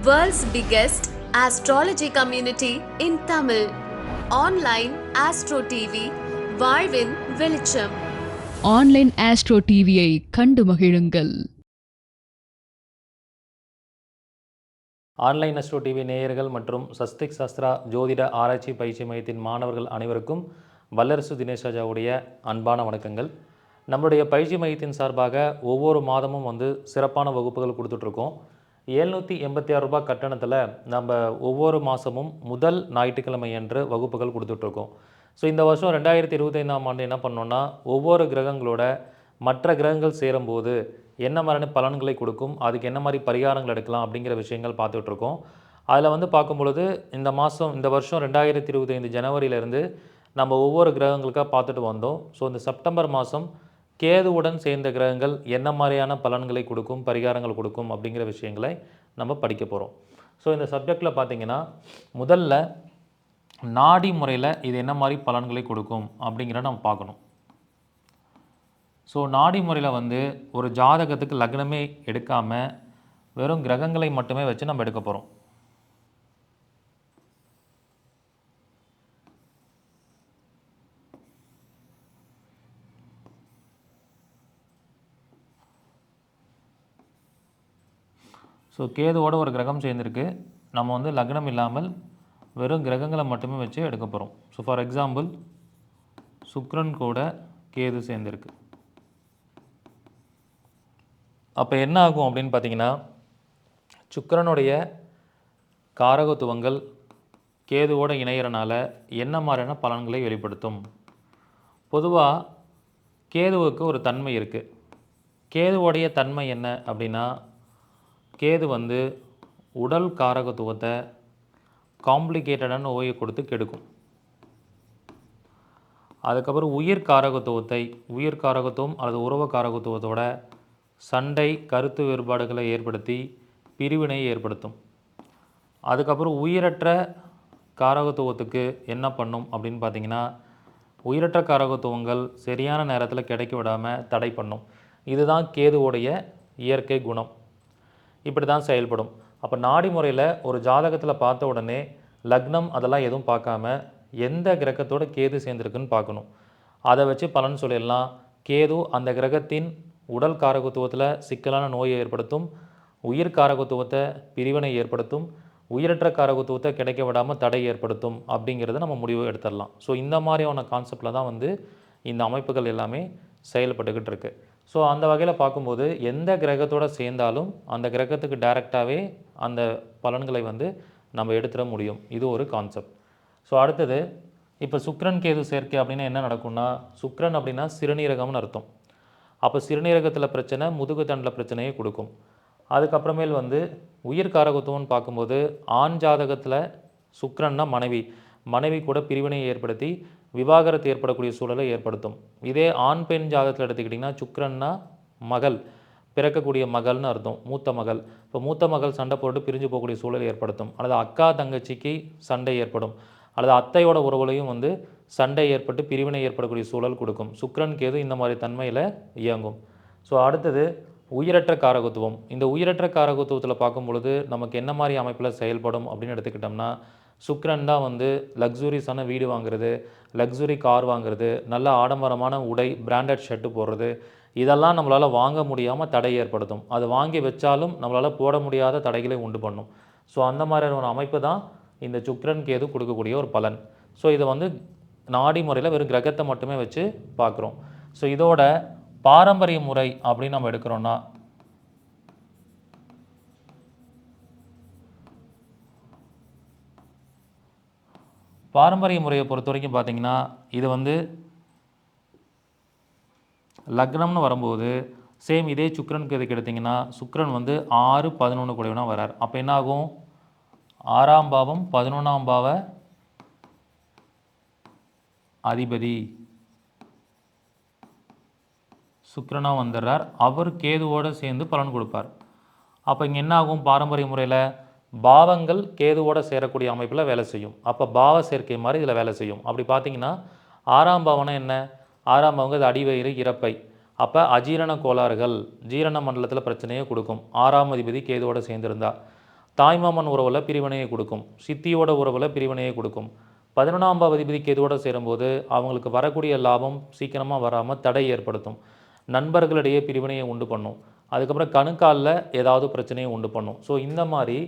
World's biggest astrology community in Tamil. Online Astro TV, வாழ்வின் வெளிச்சம் online astro டிவியை கண்டு மகிழுங்கள். ஆன்லைன் அஸ்ட்ரோ டிவி நேயர்கள் மற்றும் சஸ்திக் சாஸ்திரா ஜோதிட ஆராய்ச்சி பயிற்சி மையத்தின் மாணவர்கள் அனைவருக்கும் வல்லரசு தினேஷ் ராஜாவுடைய அன்பான வணக்கங்கள். நம்மளுடைய பயிற்சி மையத்தின் சார்பாக ஒவ்வொரு மாதமும் வந்து சிறப்பான வகுப்புகள் கொடுத்துட்ருக்கோம். எழுநூற்றி எண்பத்தி ஆறு ரூபாய் கட்டணத்தில் நம்ம ஒவ்வொரு மாதமும் முதல் ஞாயிற்றுக்கிழமை என்று வகுப்புகள் கொடுத்துட்ருக்கோம். ஸோ இந்த வருஷம் ரெண்டாயிரத்தி இருபத்தைந்தாம் ஆண்டு என்ன பண்ணோன்னா ஒவ்வொரு கிரகங்களோட மற்ற கிரகங்கள் சேரும்போது என்ன மாதிரியான பலன்களை கொடுக்கும் அதுக்கு என்ன மாதிரி பரிகாரங்கள் எடுக்கலாம் அப்படிங்கிற விஷயங்கள் பார்த்துட்ருக்கோம். அதில் வந்து பார்க்கும் பொழுது இந்த மாதம் இந்த வருஷம் ரெண்டாயிரத்தி இருபத்தைந்து ஜனவரியிலேருந்து நம்ம ஒவ்வொரு கிரகங்களுக்காக பார்த்துட்டு வந்தோம். ஸோ இந்த செப்டம்பர் மாதம் கேதுவுடன் சேர்ந்த கிரகங்கள் என்ன மாதிரியான பலன்களை கொடுக்கும் பரிகாரங்கள் கொடுக்கும் அப்படிங்கிற விஷயங்களை நம்ம படிக்க போகிறோம் ஸோ இந்த சப்ஜெக்டில் பார்த்தீங்கன்னா முதல்ல நாடி முறையில் இது என்ன மாதிரி பலன்களை கொடுக்கும் அப்படிங்கிறத நம்ம பார்க்கணும். ஸோ நாடி முறையில் வந்து ஒரு ஜாதகத்துக்கு லக்னமே எடுக்காமல் வெறும் கிரகங்களை மட்டுமே வச்சு நம்ம எடுக்க போகிறோம் ஸோ கேதுவோட ஒரு கிரகம் சேர்ந்துருக்கு. நம்ம வந்து லக்னம் இல்லாமல் வெறும் கிரகங்களை மட்டுமே வச்சு எடுக்க போகிறோம் ஸோ ஃபார் எக்ஸாம்பிள் சுக்ரன் கூட கேது சேர்ந்துருக்கு. அப்போ என்ன ஆகும் அப்படின்னு பார்த்தீங்கன்னா சுக்கரனுடைய காரகத்துவங்கள் கேதுவோடு இணையிறனால என்ன மாதிரியான பலன்களை வெளிப்படுத்தும்? பொதுவாக கேதுவுக்கு ஒரு தன்மை இருக்குது கேதுவோடைய தன்மை என்ன அப்படின்னா கேது வந்து உடல் காரகத்துவத்தை காம்ப்ளிகேட்டடான நோயை கொடுத்து கெடுக்கும். அதுக்கப்புறம் உயிர் காரகத்துவத்தை உயிர் காரகத்துவம் அல்லது உறவு காரகத்துவத்தோட சண்டை கருத்து வேறுபாடுகளை ஏற்படுத்தி பிரிவினை ஏற்படுத்தும். அதுக்கப்புறம் உயிரற்ற காரகத்துவத்துக்கு என்ன பண்ணும் அப்படின்னு பார்த்தீங்கன்னா உயிரற்ற காரகத்துவங்கள் சரியான நேரத்தில் கிடைக்க விடாமல் தடை பண்ணும். இதுதான் கேதுவோடைய இயற்கை குணம். இப்படி தான் செயல்படும். அப்போ நாடி முறையில் ஒரு ஜாதகத்தில் பார்த்த உடனே லக்னம் அதெல்லாம் எதுவும் பார்க்காம எந்த கிரகத்தோட கேது சேர்ந்துருக்குன்னு பார்க்கணும். அதை வச்சு பலன் சொல்லிடலாம். கேது அந்த கிரகத்தின் உடல் காரகத்துவத்தில் சிக்கலான நோயை ஏற்படுத்தும். உயிர் காரகத்துவத்தை பிரிவினை ஏற்படுத்தும். உயிரற்ற காரகத்துவத்தை கிடைக்க விடாமல் தடை ஏற்படுத்தும் அப்படிங்கிறத நம்ம முடிவு எடுத்துடலாம். ஸோ இந்த மாதிரியான கான்செப்டில் தான் வந்து இந்த அமைப்புகள் எல்லாமே செயல்பட்டுக்கிட்டு இருக்குது ஸோ அந்த வகையில் பார்க்கும்போது எந்த கிரகத்தோடு சேர்ந்தாலும் அந்த கிரகத்துக்கு டைரெக்டாகவே அந்த பலன்களை வந்து நம்ம எடுத்துட முடியும். இது ஒரு கான்செப்ட் ஸோ அடுத்தது இப்போ சுக்ரன் கேது சேர்க்கை அப்படின்னா என்ன நடக்கும்னா சுக்ரன் அப்படின்னா சிறுநீரகம்னு அர்த்தம். அப்போ சிறுநீரகத்தில் பிரச்சனை முதுகு தண்டில் பிரச்சனையை கொடுக்கும். அதுக்கப்புறமேல் வந்து உயிர் காரகத்துவம்னு பார்க்கும்போது ஆண் ஜாதகத்தில் சுக்கிரன்னா மனைவி. மனைவி கூட பிரிவினையை ஏற்படுத்தி விவாகரத்து ஏற்படக்கூடிய சூழலை ஏற்படுத்தும். இதே ஆண் பெண் ஜாதகத்தில் எடுத்துக்கிட்டிங்கன்னா சுக்கரன்னா மகள் பிறக்கக்கூடிய மகள்னு அர்த்தம். மூத்த மகள். இப்போ மூத்த மகள் சண்டை போட்டு பிரிஞ்சு போகக்கூடிய சூழல் ஏற்படுத்தும். அல்லது அக்கா தங்கச்சிக்கு சண்டை ஏற்படும். அல்லது அத்தையோட உறவுலையும் வந்து சண்டை ஏற்பட்டு பிரிவினை ஏற்படக்கூடிய சூழல் கொடுக்கும். சுக்ரன் கேது இந்த மாதிரி தன்மையில் இயங்கும். ஸோ அடுத்தது உயிரற்ற காரகத்துவம். இந்த உயிரற்ற காரகத்துவத்தில் பார்க்கும் பொழுது நமக்கு என்ன மாதிரி அமைப்பில் செயல்படும் அப்படின்னு எடுத்துக்கிட்டோம்னா சுக்ரன் தான் வந்து லக்ஸுரிஸான வீடு வாங்குறது லக்ஸுரி கார் வாங்குறது நல்ல ஆடம்பரமான உடை பிராண்டட் ஷர்ட்டு போடுறது. இதெல்லாம் நம்மளால் வாங்க முடியாமல் தடை ஏற்படுத்தும். அது வாங்கி வச்சாலும் நம்மளால் போட முடியாத தடைகளை உண்டு பண்ணும். ஸோ அந்த மாதிரியான ஒரு அமைப்பு தான் இந்த சுக்ரன் கேது கொடுக்கக்கூடிய ஒரு பலன். ஸோ இதை வந்து நாடி முறையில் வெறும் கிரகத்தை மட்டுமே வச்சு பார்க்குறோம். ஸோ இதோட பாரம்பரிய முறை அப்படின்னு நம்ம எடுக்கிறோன்னா பாரம்பரிய முறையை பொறுத்த வரைக்கும் பார்த்தீங்கன்னா இது வந்து லக்னம்னு வரும்போது சேம் இதே சுக்ரனுக்கு இதுக்கு எடுத்திங்கன்னா சுக்ரன் வந்து ஆறு பதினொன்று கூடவனா வரார். அப்போ என்ன ஆகும் ஆறாம் பாவம் பதினொன்றாம் பாவ அதிபதி சுக்ரனாக வந்துடுறார் அவர் கேதுவோடு சேர்ந்து பலன் கொடுப்பார். அப்போ இங்கே என்ன ஆகும் பாரம்பரிய முறையில் பாவங்கள் கேதுவோட சேரக்கூடிய அமைப்பில் வேலை செய்யும். அப்போ பாவ சேர்க்கை மாதிரி இதில் வேலை செய்யும். அப்படி பார்த்தீங்கன்னா ஆறாம் பவனம் என்ன? ஆறாம் பாவங்க இது அடிவயிறு இறப்பை. அப்போ அஜீரண கோளாறுகள் ஜீரண மண்டலத்தில் பிரச்சனையை கொடுக்கும். ஆறாம் அதிபதி கேதுவோட சேர்ந்திருந்தா. தாய்மாமன் உறவில் பிரிவினையை கொடுக்கும். சித்தியோட உறவில் பிரிவினையை கொடுக்கும். பதினொன்றாம் அதிபதி கேதுவோட சேரும்போது அவங்களுக்கு வரக்கூடிய லாபம் சீக்கிரமாக வராமல் தடை ஏற்படுத்தும். நண்பர்களிடையே பிரிவினையை உண்டு பண்ணும். அதுக்கப்புறம் கணுக்காலில் ஏதாவது பிரச்சனையை உண்டு பண்ணும். ஸோ இந்த மாதிரி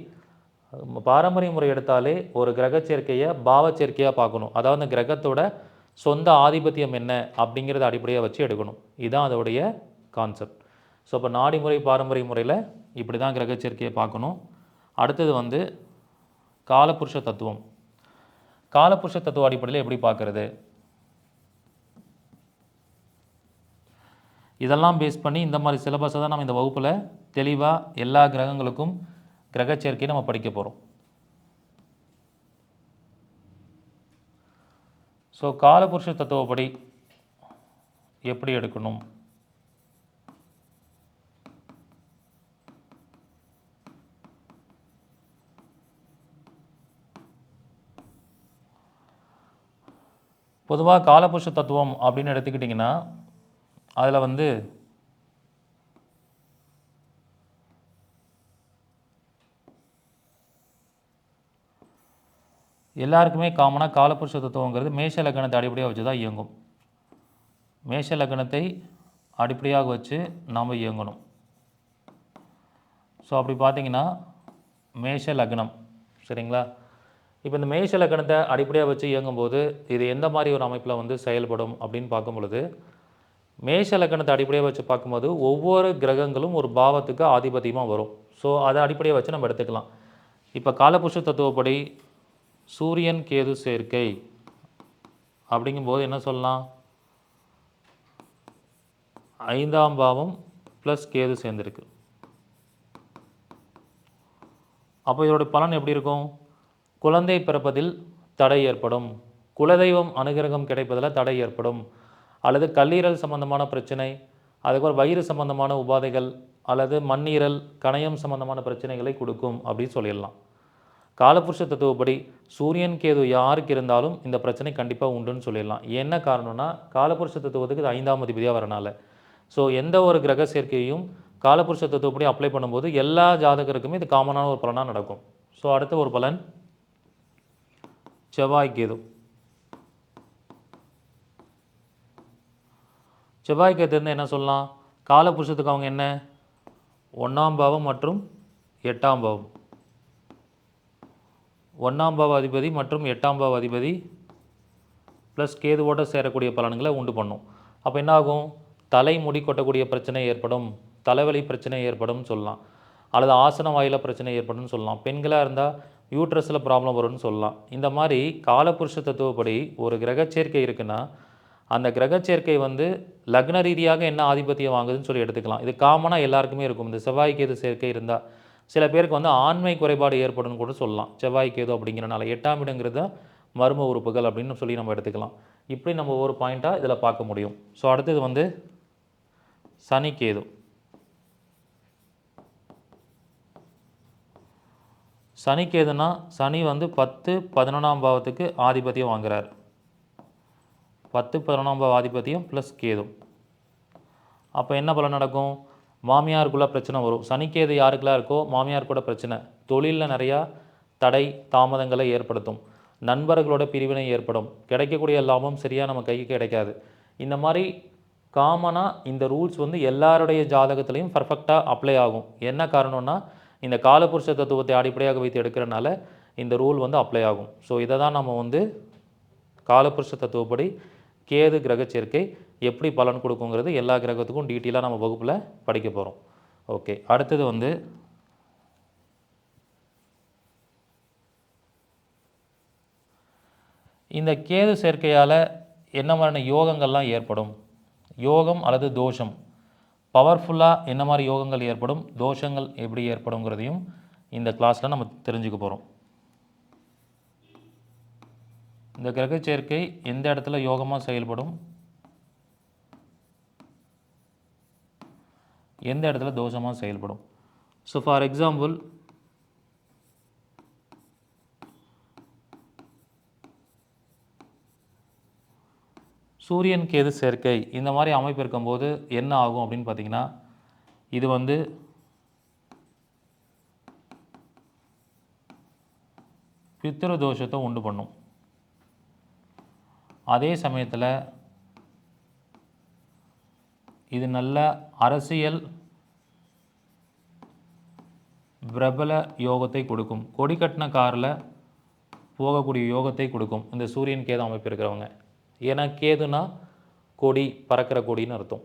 பாரம்பரிய முறை எடுத்தாலே ஒரு கிரக சேர்க்கையை பாவ சேர்க்கையாக பார்க்கணும். அதாவது அந்த கிரகத்தோட சொந்த ஆதிபத்தியம் என்ன அப்படிங்கிறத அடிப்படையாக வச்சு எடுக்கணும். இதுதான் அதோடைய கான்செப்ட் ஸோ இப்போ நாடி முறை பாரம்பரிய முறையில் இப்படி தான் கிரக சேர்க்கையை பார்க்கணும். அடுத்தது வந்து காலபுருஷ தத்துவம். காலபுருஷ தத்துவ அடிப்படையில் எப்படி பார்க்கறது? இதெல்லாம் பேஸ் பண்ணி இந்த மாதிரி சிலபஸை தான் நம்ம இந்த வகுப்பில் தெளிவாக எல்லா கிரகங்களுக்கும் கிரக நம்ம படிக்க போகிறோம் ஸோ காலபுருஷ தத்துவப்படி எப்படி எடுக்கணும்? பொதுவாக காலபுருஷ தத்துவம் அப்படின்னு எடுத்துக்கிட்டிங்கன்னா அதில் வந்து எல்லாருக்குமே காமனாக காலபுருஷ தத்துவங்கிறது மேஷ லக்னத்தை அடிப்படையாக வச்சு தான் இயங்கும். மேஷ லக்னத்தை அடிப்படையாக வச்சு நாம் இயங்கணும். ஸோ அப்படி பார்த்தீங்கன்னா மேஷ லக்னம். சரிங்களா? இப்போ இந்த மேஷ லக்னத்தை அடிப்படையாக வச்சு இயங்கும்போது இது எந்த மாதிரி ஒரு அமைப்பில் வந்து செயல்படும் அப்படின்னு பார்க்கும் பொழுது மேஷ லக்னத்தை அடிப்படையாக வச்சு பார்க்கும்போது ஒவ்வொரு கிரகங்களும் ஒரு பாவத்துக்கு ஆதிபத்தியமாக வரும். ஸோ அதை அடிப்படையாக வச்சு நம்ம எடுத்துக்கலாம். இப்போ காலபுருஷ தத்துவப்படி சூரியன் கேது சேர்க்கை. அப்படிங்கும்போது என்ன சொல்லலாம்? ஐந்தாம் பாவம் ப்ளஸ் கேது சேர்ந்துருக்கு. அப்போ இதோட பலன் எப்படி இருக்கும்? குழந்தை பிறப்பதில் தடை ஏற்படும். குலதெய்வம் அனுகிரகம் கிடைப்பதில் தடை ஏற்படும். அல்லது கல்லீரல் சம்பந்தமான பிரச்சனை அதுக்கப்புறம் வயிறு சம்பந்தமான உபாதைகள் அல்லது மண்ணீரல் கணையம் சம்பந்தமான பிரச்சனைகளை கொடுக்கும் அப்படின்னு சொல்லிடலாம். காலபுருஷ தத்துவப்படி சூரியன் கேது யாருக்கு இருந்தாலும் இந்த பிரச்சனை கண்டிப்பாக உண்டுன்னு சொல்லிடலாம். என்ன காரணம்னா காலபுருஷ தத்துவத்துக்கு இது ஐந்தாம் அதிபதியாக வரனால. ஸோ எந்த ஒரு கிரக சேர்க்கையும் காலபுருஷ தத்துவப்படி அப்ளை பண்ணும்போது எல்லா ஜாதகருக்குமே இது காமனான ஒரு பலனாக நடக்கும். ஸோ அடுத்த ஒரு பலன் செவ்வாய் கேது. செவ்வாய் கேத்துலேருந்து என்ன சொல்லலாம்? காலபுருஷத்துக்கு அவங்க என்ன? ஒன்றாம் பாவம் மற்றும் எட்டாம் பாவம். ஒன்றாம் பாவ அதிபதி மற்றும் எட்டாம் பாவ அதிபதி ப்ளஸ் கேதுவோடு சேரக்கூடிய பலன்களை உண்டு பண்ணும். அப்போ என்ன ஆகும் தலை முடி கொட்டக்கூடிய பிரச்சனை ஏற்படும். தலைவலி பிரச்சனை ஏற்படும் சொல்லலாம். அல்லது ஆசன வாயில் பிரச்சனை ஏற்படும்னு சொல்லலாம். பெண்களாக இருந்தால் யூட்ரஸில் ப்ராப்ளம் வரும்னு சொல்லலாம். இந்த மாதிரி காலபுருஷ தத்துவப்படி ஒரு கிரகச்சேர்க்கை இருக்குன்னா அந்த கிரகச்சேர்க்கை வந்து லக்ன ரீதியாக என்ன ஆதிபத்தியம் வாங்குதுன்னு சொல்லி எடுத்துக்கலாம். இது காமனாக எல்லாருக்குமே இருக்கும். இந்த செவ்வாய் கேது சேர்க்கை இருந்தால் சில பேருக்கு வந்து ஆண்மை குறைபாடு ஏற்படும்னு கூட சொல்லலாம். செவ்வாய் கேது அப்படிங்கிறனால எட்டாம் இடங்கிறது மர்ம உறுப்புகள் அப்படின்னு சொல்லி நம்ம எடுத்துக்கலாம். இப்படி நம்ம ஒரு பாயிண்ட்டாக இதில் பார்க்க முடியும். ஸோ அடுத்தது வந்து சனி கேது. சனி சனி வந்து பத்து பதினொன்றாம் பாவத்துக்கு ஆதிபத்தியம் வாங்குறார். பத்து பதினொன்றாம் பாவ ஆதிபத்தியம் ப்ளஸ் கேது. அப்போ என்ன பலன் நடக்கும்? மாமியாருக்குள்ள பிரச்சனை வரும். சனிக்கேது யாருக்கெல்லாம் இருக்கோ மாமியார் கூட பிரச்சனை. தொழிலில் நிறையா தடை தாமதங்களை ஏற்படுத்தும். நண்பர்களோட பிரிவினை ஏற்படும். கிடைக்கக்கூடிய லாபம் சரியாக நம்ம கைக்கு கிடைக்காது. இந்த மாதிரி காமனாக இந்த ரூல்ஸ் வந்து எல்லாருடைய ஜாதகத்துலேயும் பர்ஃபெக்டாக அப்ளை ஆகும். என்ன காரணம்னா இந்த காலபுருஷ தத்துவத்தை அடிப்படையாக வைத்து எடுக்கிறனால இந்த ரூல் வந்து அப்ளை ஆகும். ஸோ இதை தான் நம்ம வந்து காலபுருஷ தத்துவப்படி கேது கிரக சேர்க்கை எப்படி பலன் கொடுக்குங்கிறது எல்லா கிரகத்துக்கும் டீட்டெயிலாக நம்ம வகுப்பில் படிக்க போகிறோம் ஓகே அடுத்தது வந்து இந்த கேது சேர்க்கையால் என்ன மாதிரியான யோகங்கள்லாம் ஏற்படும்? யோகம் அல்லது தோஷம். பவர்ஃபுல்லாக என்ன மாதிரி யோகங்கள் ஏற்படும்? தோஷங்கள் எப்படி ஏற்படுங்கிறதையும் இந்த கிளாஸில் நம்ம தெரிஞ்சுக்க போகிறோம் இந்த கிரக சேர்க்கை எந்த இடத்துல யோகமாக செயல்படும்? எந்த இடத்துல தோஷமாக செயல்படும்? ஸோ ஃபார் எக்ஸாம்பிள் சூரியன் கேது சேர்க்கை இந்த மாதிரி அமைப்பு இருக்கும்போது என்ன ஆகும் அப்படின்னு பார்த்தீங்கன்னா இது வந்து பித்திர தோஷத்தை உண்டு பண்ணும். அதே சமயத்தில் இது நல்ல அரசியல் பிரபல யோகத்தை கொடுக்கும். கொடி கட்டின காரில் போகக்கூடிய யோகத்தை கொடுக்கும். இந்த சூரியன் கேது அமைப்பு இருக்கிறவங்க. ஏன்னா கேதுனா கொடி பறக்கிற கொடின்னு அர்த்தம்.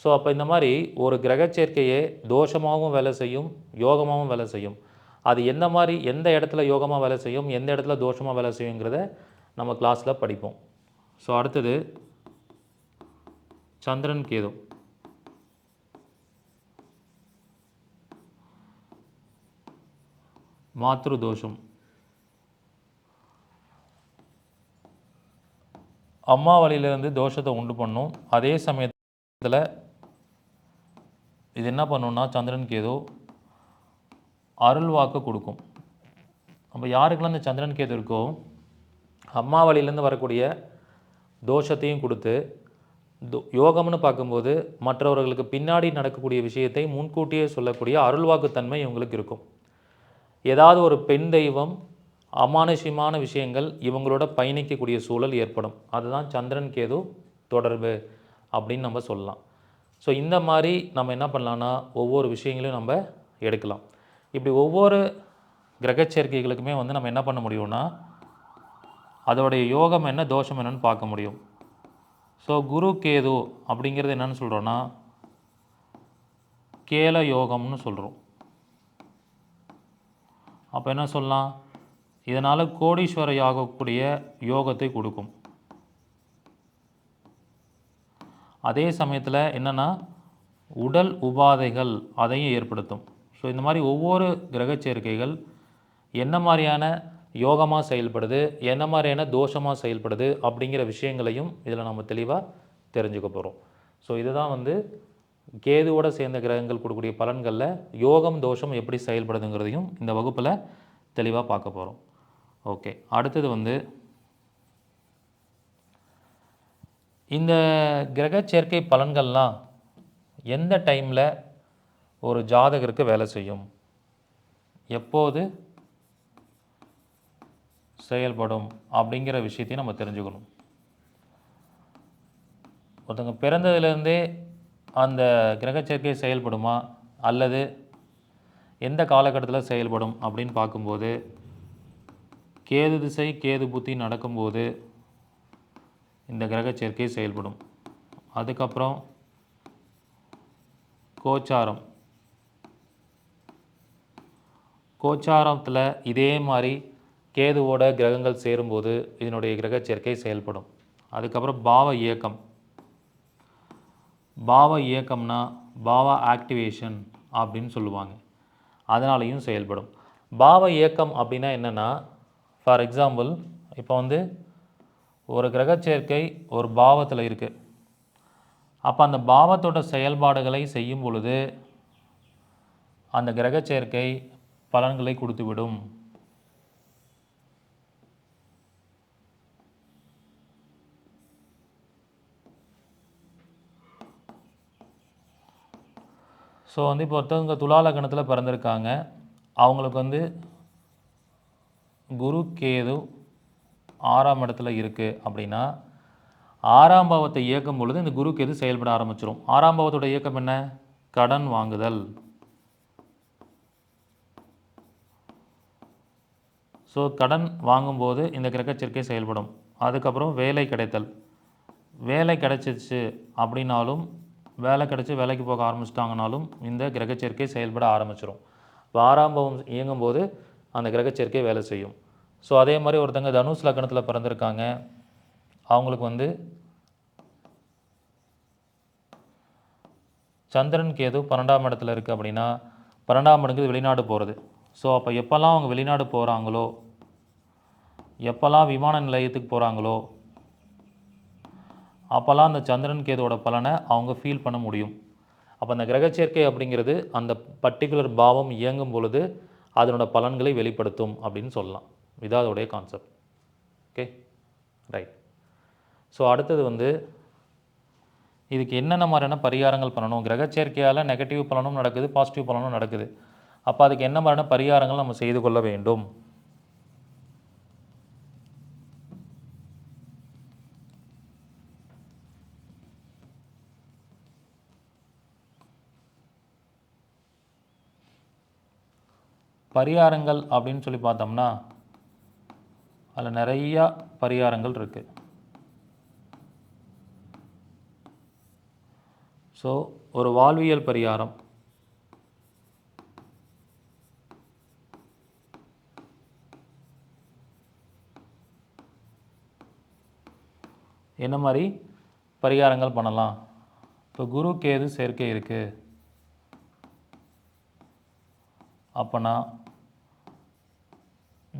ஸோ அப்போ இந்த மாதிரி ஒரு கிரக சேர்க்கையே தோஷமாகவும் வேலை செய்யும் யோகமாகவும் வேலை செய்யும். அது எந்த மாதிரி எந்த இடத்துல யோகமாக வேலை செய்யும் எந்த இடத்துல தோஷமாக வேலை செய்யுங்கிறத நம்ம கிளாஸில் படிப்போம். ஸோ அடுத்தது சந்திரன் கேது. மாத்ரு தோஷம் அம்மா வழியிலிருந்து தோஷத்தை உண்டு பண்ணும். அதே சமயத்தில் இது என்ன பண்ணுன்னா சந்திரன் கேது அருள் வாக்கு கொடுக்கும். நம்ம யாருக்கெல்லாம் இந்த சந்திரன் கேது இருக்கோ அம்மா வழியிலேருந்து வரக்கூடிய தோஷத்தையும் கொடுத்து யோகம்னு பார்க்கும்போது மற்றவர்களுக்கு பின்னாடி நடக்கக்கூடிய விஷயத்தை முன்கூட்டியே சொல்லக்கூடிய அருள்வாக்குத்தன்மை இவங்களுக்கு இருக்கும். ஏதாவது ஒரு பெண் தெய்வம் அமானுஷ்யமான விஷயங்கள் இவங்களோட பயணிக்கக்கூடிய சூழல் ஏற்படும். அதுதான் சந்திரன் கேது தொடர்பு அப்படின்னு நம்ம சொல்லலாம். ஸோ இந்த மாதிரி நம்ம என்ன பண்ணலான்னா ஒவ்வொரு விஷயங்களையும் நம்ம எடுக்கலாம். இப்படி ஒவ்வொரு கிரகச்சேர்க்கைகளுக்குமே வந்து நம்ம என்ன பண்ண முடியும்னா அதோடைய யோகம் என்ன தோஷம் என்னன்னு பார்க்க முடியும். ஸோ குரு கேது அப்படிங்கிறது என்னன்னு சொல்கிறோன்னா கேல யோகம்னு சொல்கிறோம் அப்போ என்ன சொல்லலாம்? இதனால் கோடீஸ்வர யாகக்கூடிய யோகத்தை கொடுக்கும். அதே சமயத்தில் என்னென்னா உடல் உபாதைகள் அதையும் ஏற்படுத்தும். ஸோ இந்த மாதிரி ஒவ்வொரு கிரக சேர்க்கைகள் என்ன மாதிரியான யோகமாக செயல்படுது என்ன மாதிரியான தோஷமாக செயல்படுது அப்படிங்கிற விஷயங்களையும் இதில் நம்ம தெளிவாக தெரிஞ்சுக்க போகிறோம் ஸோ இதுதான் வந்து கேதுவோட சேர்ந்த கிரகங்கள் கொடுக்கக்கூடிய பலன்களில் யோகம் தோஷம் எப்படி செயல்படுதுங்கிறதையும் இந்த வகுப்பில் தெளிவாக பார்க்க போகிறோம் ஓகே அடுத்தது வந்து இந்த கிரக சேர்க்கை பலன்கள்லாம் எந்த டைமில் ஒரு ஜாதகருக்கு வேலை செய்யும்? எப்போது? செயல்படும் அப்படிங்கிற விஷயத்தையும் நம்ம தெரிஞ்சுக்கணும். ஒருத்தவங்க பிறந்ததுலேருந்தே அந்த கிரகச்சேர்க்கை செயல்படுமா? அல்லது எந்த காலகட்டத்தில் செயல்படும் அப்படின்னு பார்க்கும்போது கேது திசை கேது புத்தி நடக்கும்போது இந்த கிரகச்சேர்க்கை செயல்படும். அதுக்கப்புறம் கோச்சாரம். கோச்சாரத்தில் இதே மாதிரி கேதுவோட கிரகங்கள் சேரும்போது இதனுடைய கிரக சேர்க்கை செயல்படும். அதுக்கப்புறம் பாவ இயக்கம். பாவ இயக்கம்னா பாவ ஆக்டிவேஷன் அப்படின்னு சொல்லுவாங்க. அதனாலையும் செயல்படும். பாவ இயக்கம் அப்படின்னா என்னென்னா ஃபார் எக்ஸாம்பிள் இப்போ வந்து ஒரு கிரக சேர்க்கை ஒரு பாவத்தில் இருக்குது அப்போ அந்த பாவத்தோட செயல்பாடுகளை செய்யும் பொழுது அந்த கிரக சேர்க்கை பலன்களை கொடுத்துவிடும். ஸோ வந்து இப்போ ஒருத்தவங்க துலால கணத்தில் பிறந்திருக்காங்க. அவங்களுக்கு வந்து குரு கேது ஆறாம் இடத்துல இருக்குது அப்படின்னா ஆறாம் பாவத்தை இயக்கும் பொழுது இந்த குரு கேது செயல்பட ஆரம்பிச்சிடும் ஆறாம் பாவத்தோட இயக்கம் என்ன? கடன் வாங்குதல். ஸோ கடன் வாங்கும்போது இந்த கிரகச்சேர்க்கை செயல்படும். அதுக்கப்புறம் வேலை கிடைத்தல். வேலை கிடைச்சிச்சு அப்படின்னாலும் வேலை கிடச்சி வேலைக்கு போக ஆரம்பிச்சிட்டாங்கனாலும் இந்த கிரகச்சேர்க்கை செயல்பட ஆரம்பிச்சிடும் இப்போ ஆறாம் பாவம் இயங்கும்போது அந்த கிரகச்சேர்க்கை வேலை செய்யும். ஸோ அதே மாதிரி ஒருத்தங்க தனுஷ் லக்னத்தில் பிறந்திருக்காங்க. அவங்களுக்கு வந்து சந்திரன் கேது பன்னெண்டாம் இடத்துல இருக்குது அப்படின்னா பன்னெண்டாம் இடங்கிறது வெளிநாடு போகிறது ஸோ அப்போ எப்போல்லாம் அவங்க வெளிநாடு போகிறாங்களோ எப்போல்லாம் விமான நிலையத்துக்கு போகிறாங்களோ அப்போல்லாம் அந்த சந்திரன் கேதுவோட பலனை அவங்க ஃபீல் பண்ண முடியும். அப்போ அந்த கிரகச்சேர்க்கை அப்படிங்கிறது அந்த பர்டிகுலர் பாவம் இயங்கும் பொழுது அதனோட பலன்களை வெளிப்படுத்தும் அப்படின்னு சொல்லலாம். இதாதோடைய கான்செப்ட் ஓகே ரைட் ஸோ அடுத்தது வந்து இதுக்கு என்னென்ன மாதிரியான பரிகாரங்கள் பண்ணணும்? கிரகச்சேர்க்கையால் நெகட்டிவ் பலனும் நடக்குது பாசிட்டிவ் பலனும் நடக்குது. அப்போ அதுக்கு என்ன மாதிரியான பரிகாரங்கள் நம்ம செய்து கொள்ள வேண்டும்? பரிகாரங்கள் அப்படின்னு சொல்லி பார்த்தோம்னா அதில் நிறையா பரிகாரங்கள் இருக்குது ஸோ ஒரு வாழ்வியல் பரிகாரம். என்ன மாதிரி பரிகாரங்கள் பண்ணலாம்? இப்போ குரு கேது சேர்க்கை இருக்குது அப்போனா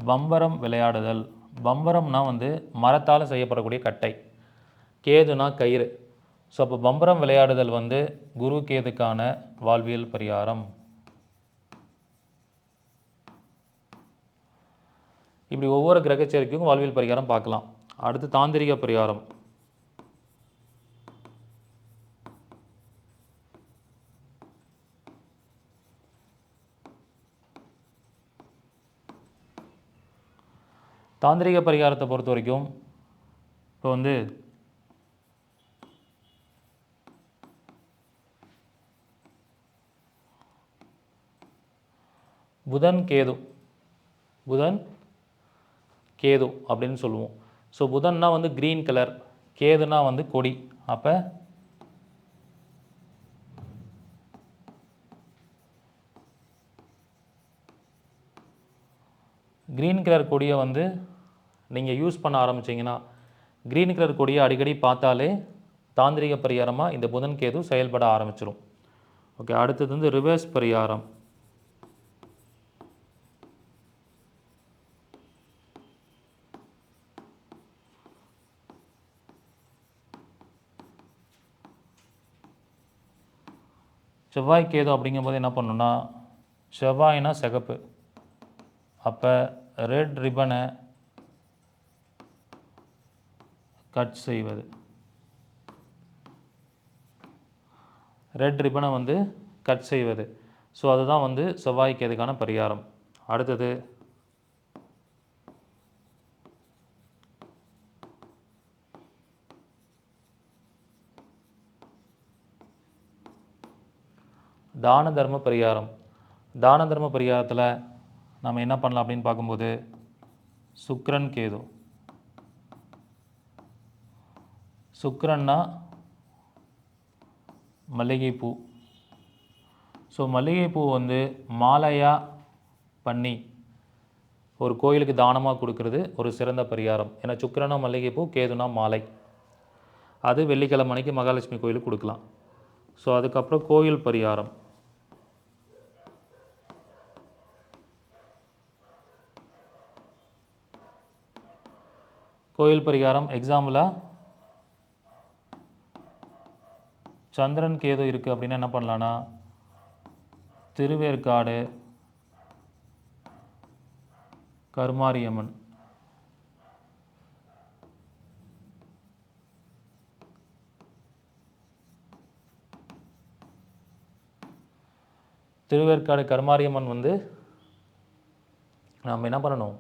பம்பரம் விளையாடுதல். பம்பரம்னா வந்து மரத்தால் செய்யப்படக்கூடிய கட்டை. கேதுனா கயிறு. ஸோ அப்போ பம்பரம் விளையாடுதல் வந்து குரு கேதுக்கான வாழ்வியல் பரிகாரம். இப்படி ஒவ்வொரு கிரகச்சேரிக்கும் வாழ்வியல் பரிகாரம் பார்க்கலாம். அடுத்து தாந்திரிக பரிகாரம். தாந்திரிக பரிகாரத்தை பொறுத்த வரைக்கும் இப்போ வந்து புதன் கேது புதன் கேது அப்படின்னு சொல்லுவோம். ஸோ புதன்னா வந்து க்ரீன் கலர் கேதுனா வந்து கொடி. அப்போ க்ரீன் கலர் கொடியை வந்து நீங்கள் யூஸ் பண்ண ஆரம்பிச்சீங்கன்னா க்ரீன் கலர் கொடியை அடிக்கடி பார்த்தாலே தாந்திரிக பரிகாரமாக இந்த புதன் கேது செயல்பட ஆரம்பிச்சிடும் ஓகே அடுத்தது வந்து ரிவர்ஸ் பரிகாரம். செவ்வாய் கேது அப்படிங்கும்போது என்ன பண்ணணும்னா செவ்வாய்னா சிகப்பு. அப்போ ரெட் ரிப்பனை கட் செய்வது. ரெட் ரிப்பனை வந்து கட் செய்வது. ஸோ அதுதான் வந்து செவ்வாய்க்கு அதுக்கான பரிகாரம். அடுத்தது தான தர்ம பரிகாரம். தான தர்ம பரிகாரத்தில் நம்ம என்ன பண்ணலாம் அப்படின்னு பார்க்கும்போது சுக்ரன் கேது. சுக்கரன்னா மல்லிகைப்பூ. ஸோ மல்லிகைப்பூ வந்து மாலையாக பண்ணி ஒரு கோயிலுக்கு தானமாக கொடுக்கறது ஒரு சிறந்த பரிகாரம். ஏன்னா சுக்கரனா மல்லிகைப்பூ கேதுனா மாலை. அது வெள்ளிக்கிழமை அன்னைக்கு மகாலட்சுமி கோயிலுக்கு கொடுக்கலாம். ஸோ அதுக்கப்புறம் கோயில் பரிகாரம். கோயில் பரிகாரம் எக்ஸாம்பிளாக சந்திரன் கேது இருக்குது அப்படின்னா என்ன பண்ணலான்னா திருவேற்காடு கருமாரியம்மன். திருவேற்காடு கருமாரியம்மன் வந்து நாம் என்ன பண்ணணும்?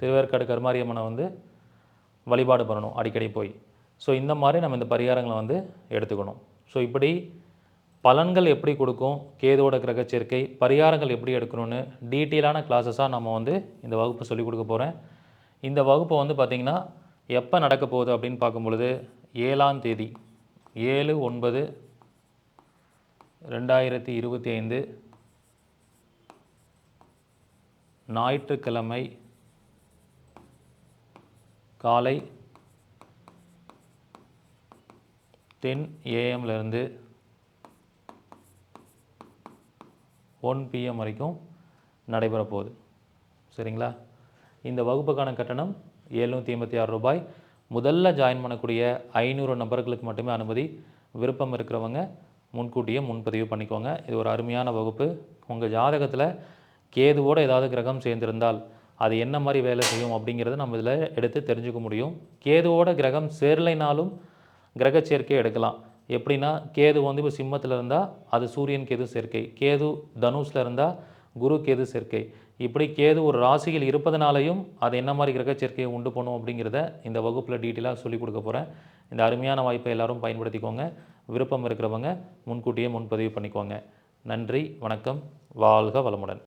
திருவேற்காடு கருமாரியம்மனை வந்து வழிபாடு பண்ணணும் அடிக்கடி போய். ஸோ இந்த மாதிரி நம்ம இந்த பரிகாரங்களை வந்து எடுத்துக்கணும். ஸோ இப்படி பலன்கள் எப்படி கொடுக்கும்? கேதுவோட கிரக சேர்க்கை பரிகாரங்கள் எப்படி எடுக்கணும்னு டீட்டெயிலான கிளாஸஸாக நம்ம வந்து இந்த வகுப்பு சொல்லிக் கொடுக்க போகிறேன் இந்த வகுப்பு வந்து பார்த்திங்கன்னா எப்போ நடக்க போகுது அப்படின்னு பார்க்கும் பொழுது ஏழாம் தேதி ஏழு ஒன்பது ரெண்டாயிரத்தி இருபத்தி ஐந்து ஞாயிற்றுக்கிழமை காலை டென் ஏஎம்லேருந்து ஒன் பிஎம் வரைக்கும் நடைபெற போகுது. சரிங்களா? இந்த வகுப்புக்கான கட்டணம் எழுநூற்றி எண்பத்தி ஆறு ரூபாய். முதல்ல ஜாயின் பண்ணக்கூடிய ஐநூறு நபர்களுக்கு மட்டுமே அனுமதி. விருப்பம் இருக்கிறவங்க முன்கூட்டியே முன்பதிவு பண்ணிக்கோங்க. இது ஒரு அருமையான வகுப்பு. உங்கள் ஜாதகத்தில் கேதுவோடு ஏதாவது கிரகம் சேர்ந்திருந்தால் அது என்ன மாதிரி வேலை செய்யும் அப்படிங்கிறத நம்ம இதில் எடுத்து தெரிஞ்சுக்க முடியும். கேதுவோட கிரகம் சேரலைனாலும் கிரக சேர்க்கை எடுக்கலாம். எப்படின்னா கேது வந்து இப்போ சிம்மத்தில் இருந்தால் அது சூரியன் கேது சேர்க்கை. கேது தனுஷில் இருந்தால் குரு கேது சேர்க்கை. இப்படி கேது ஒரு ராசியில் இருப்பதனாலையும் அது என்ன மாதிரி கிரக சேர்க்கையை உண்டு பண்ணும் அப்படிங்கிறத இந்த வகுப்பில் டீட்டெயிலாக சொல்லிக் கொடுக்க போகிறேன் இந்த அருமையான வாய்ப்பை எல்லாரும் பயன்படுத்திக்கோங்க. விருப்பம் இருக்கிறவங்க முன்கூட்டியே முன்பதிவு பண்ணிக்கோங்க. நன்றி வணக்கம் வாழ்க வளமுடன்.